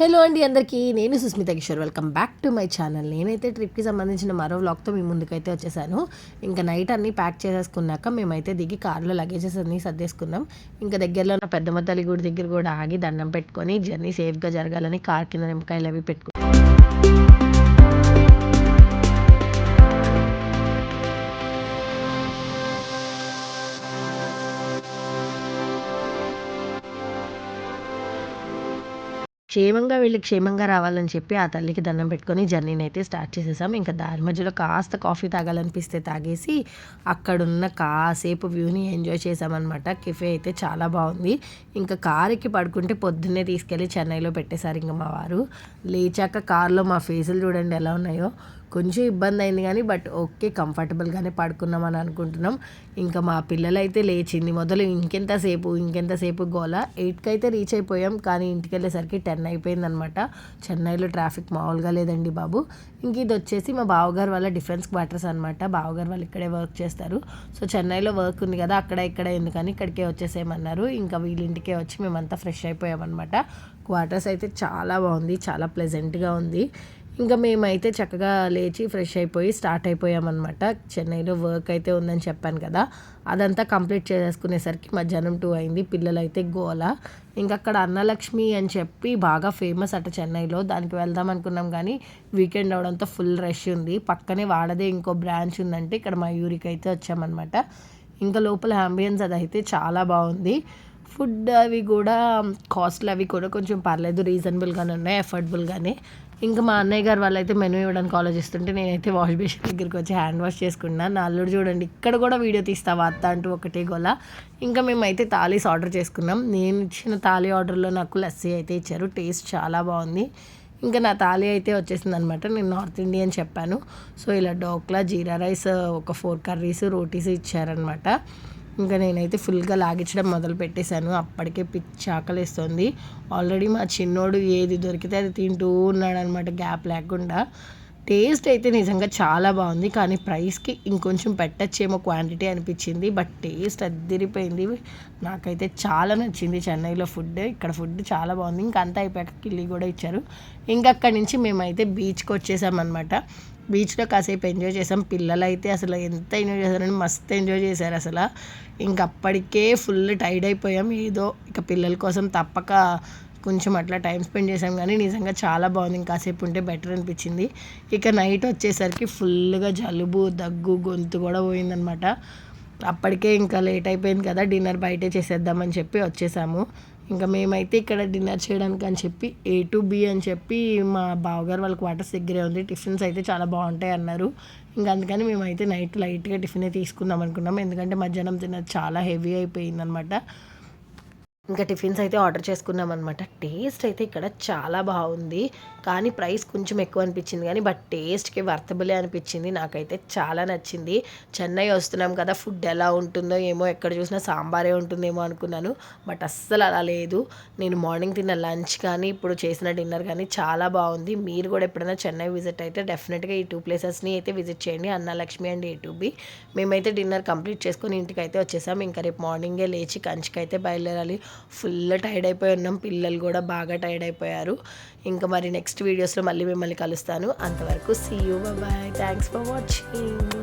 Hello అండి అందరికీ నేను Sushmita Kishore. Welcome back to my channel నేనైతే ట్రిప్కి సంబంధించిన మరో వ్లాగ్తో మీ ముందుకైతే వచ్చేసాను. ఇంకా నైట్ అన్నీ ప్యాక్ చేసేసుకున్నాక మేమైతే దిగి కార్లో లగేజెస్ అన్నీ సర్దేసుకున్నాం. ఇంకా దగ్గరలో ఉన్న పెద్దమ్మ తల్లి గుడి దగ్గర కూడా ఆగి దండం పెట్టుకొని జర్నీ సేఫ్గా జరగాలని కార్ కింద నిమ్మకాయలు అవి పెట్టుకున్నాం. క్షేమంగా వెళ్ళి క్షేమంగా రావాలని చెప్పి ఆ తల్లికి దండం పెట్టుకొని జర్నీని అయితే స్టార్ట్ చేసేసాం. ఇంకా దారి మధ్యలో కాస్త కాఫీ తాగాలనిపిస్తే తాగేసి అక్కడున్న కాసేపు వ్యూని ఎంజాయ్ చేసామన్నమాట. కెఫే అయితే చాలా బాగుంది. ఇంకా కారుకి పడుకుంటే పొద్దున్నే తీసుకెళ్ళి చెన్నైలో పెట్టేశారు ఇంకా మా వారు. లేచాక కార్లో మా ఫేసులు చూడండి ఎలా ఉన్నాయో. కొంచెం ఇబ్బంది అయింది కానీ బట్ ఓకే కంఫర్టబుల్గానే పడుకున్నామని అనుకుంటున్నాం. ఇంకా మా పిల్లలైతే లేచింది మొదలు. ఇంకెంతసేపు ఇంకెంతసేపు గోల. ఎయిట్కి అయితే రీచ్ అయిపోయాం కానీ ఇంటికి వెళ్ళేసరికి టెన్ అయిపోయిందనమాట. చెన్నైలో ట్రాఫిక్ మామూలుగా లేదండి బాబు. ఇంక ఇది వచ్చేసి మా బావగారు వాళ్ళ డిఫెన్స్ క్వార్టర్స్ అనమాట. బావగారు వాళ్ళు ఇక్కడే వర్క్ చేస్తారు. సో చెన్నైలో వర్క్ ఉంది కదా అక్కడ ఇక్కడ ఎందుకని ఇక్కడికే వచ్చేసేయమన్నారు. ఇంకా వీళ్ళింటికే వచ్చి మేమంతా ఫ్రెష్ అయిపోయామన్నమాట క్వార్టర్స్ అయితే చాలా బాగుంది చాలా ప్లెజెంట్గా ఉంది. ఇంకా మేమైతే చక్కగా లేచి ఫ్రెష్ అయిపోయి స్టార్ట్ అయిపోయామన్నమాట. చెన్నైలో వర్క్ అయితే ఉందని చెప్పాను కదా. అదంతా కంప్లీట్ చేసేసుకునేసరికి మధ్యాహ్నం టూ అయింది. పిల్లలు అయితే గోల. ఇంకా అక్కడ అన్నలక్ష్మి అని చెప్పి బాగా ఫేమస్ అట చెన్నైలో. దానికి వెళ్దాం అనుకున్నాం కానీ వీకెండ్ అవడంతో ఫుల్ రష్ ఉంది. పక్కనే వాడదే ఇంకో బ్రాంచ్ ఉందంటే ఇక్కడ మా యూరికి అయితే వచ్చామన్నమాట. ఇంకా లోపల అంబియన్స్ అది అయితే చాలా బాగుంది. ఫుడ్ అవి కూడా కాస్ట్లు అవి కూడా కొంచెం పర్లేదు రీజనబుల్గానే ఉన్నాయి అఫోర్డబుల్గానే ఇంకా మా అన్నయ్య గారు వాళ్ళైతే మెనూ ఇవ్వడానికి ఆలోచిస్తుంటే నేనైతే వాష్ బేసిన్ దగ్గరికి వచ్చి హ్యాండ్ వాష్ చేసుకున్నాను నా అల్లుడు చూడండి ఇక్కడ కూడా వీడియో తీస్తావా అత్త అంటూ ఒకటే గోల. ఇంకా మేమైతే తాలీస్ ఆర్డర్ చేసుకున్నాం. నేను ఇచ్చిన తాలీ ఆర్డర్లో నాకు లస్సీ అయితే ఇచ్చారు టేస్ట్ చాలా బాగుంది. ఇంకా నా తాళీ అయితే వచ్చేసింది అనమాట నేను నార్త్ ఇండియన్ చెప్పాను. సో ఇలా డోక్లా జీరా రైస్ ఒక ఫోర్ కర్రీస్ రోటీస్ ఇచ్చారనమాట. ఇంకా నేనైతే ఫుల్గా లాగించడం మొదలు పెట్టేశాను అప్పటికే పిచ్చి ఆకలిస్తుంది. ఆల్రెడీ మా చిన్నోడు ఏది దొరికితే అది తింటూ ఉన్నాడు అనమాట గ్యాప్ లేకుండా. టేస్ట్ అయితే నిజంగా చాలా బాగుంది. కానీ ప్రైస్కి ఇంకొంచెం పెట్టచ్చేమో క్వాంటిటీ అనిపించింది. బట్ టేస్ట్ అద్దరిపోయింది. నాకైతే చాలా నచ్చింది చెన్నైలో ఫుడ్. ఇక్కడ ఫుడ్ చాలా బాగుంది. ఇంకా అంతా అయిపోయాక కిల్లి కూడా ఇచ్చారు. ఇంకా అక్కడి నుంచి మేమైతే బీచ్కి వచ్చేసామన్నమాట. బీచ్లో కాసేపు ఎంజాయ్ చేసాం. పిల్లలు అయితే అసలు ఎంత ఎంజాయ్ చేశారని మస్తు ఎంజాయ్ చేశారు అసలు. ఇంక అప్పటికే ఫుల్ టైర్డ్ అయిపోయాం. ఏదో ఇక పిల్లల కోసం తప్పక కొంచెం అట్లా టైం స్పెండ్ చేసాం కానీ నిజంగా చాలా బాగుంది. ఇంకాసేపు ఉంటే బెటర్ అనిపించింది. ఇక నైట్ వచ్చేసరికి ఫుల్గా జలుబు దగ్గు గొంతు కూడా పోయిందనమాట. అప్పటికే ఇంకా లేట్ అయిపోయింది కదా డిన్నర్ బయటే చేసేద్దామని చెప్పి వచ్చేసాము. ఇంకా మేమైతే ఇక్కడ డిన్నర్ చేయడానికి అని చెప్పి ఏ టు బి అని చెప్పి మా బావగారు వాళ్ళ క్వార్టర్స్ దగ్గరే ఉంది. టిఫిన్స్ అయితే చాలా బాగుంటాయి అన్నారు. ఇంకా అందుకని మేమైతే నైట్ లైట్గా టిఫినే తీసుకుందాం అనుకున్నాం. ఎందుకంటే మధ్యాహ్నం తిన్నది చాలా హెవీ అయిపోయింది అనమాట ఇంకా టిఫిన్స్ అయితే ఆర్డర్ చేసుకున్నాం అనమాట టేస్ట్ అయితే ఇక్కడ చాలా బాగుంది. కానీ ప్రైస్ కొంచెం ఎక్కువ అనిపించింది కానీ బట్ టేస్ట్కి వర్తబులే అనిపించింది. నాకైతే చాలా నచ్చింది. చెన్నై వస్తున్నాం కదా ఫుడ్ ఎలా ఉంటుందో ఏమో ఎక్కడ చూసినా సాంబారే ఉంటుందేమో అనుకున్నాను. బట్ అస్సలు అలా లేదు. నేను మార్నింగ్ తిన్న లంచ్ కానీ ఇప్పుడు చేసిన డిన్నర్ కానీ చాలా బాగుంది. మీరు కూడా ఎప్పుడైనా చెన్నై విజిట్ అయితే డెఫినెట్గా ఈ టూ ప్లేసెస్ని అయితే విజిట్ చేయండి. అన్నలక్ష్మి అండ్ ఏ టూ మేమైతే డిన్నర్ కంప్లీట్ చేసుకొని ఇంటికి అయితే వచ్చేసాం. ఇంకా రేపు మార్నింగే లేచి కంచికి అయితే బయలుదేరాలి. ఫుల్ టైర్డ్ అయిపోయి ఉన్నాం. పిల్లలు కూడా బాగా టైర్డ్ అయిపోయారు. ఇంకా మరి నెక్స్ట్ వీడియోస్లో మళ్ళీ మిమ్మల్ని కలుస్తాను. అంతవరకు see you bye thanks for watching